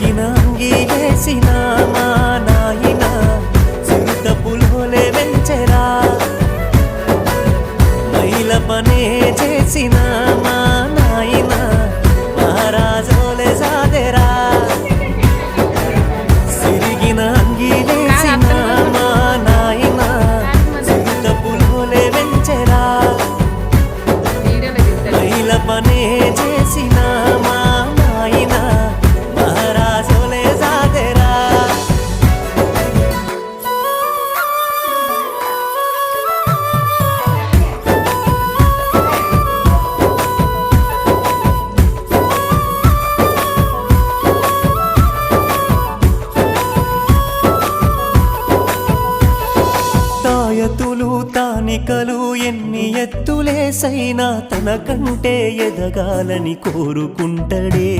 సిరిగిన అంగీలేసిన మా నాయన చిరుత పులోలే మైల పనే చేసిన మా నాయన మహారాజోలే సాదెరా. సిరిగిన అంగీలేసిన మా నాయన చిరుత పులోలే మైల పనే చేసిన తాయతులు తానికలు ఎన్ని ఎత్తులేసైనా తనకంటే ఎదగాలని కోరుకుంటడే.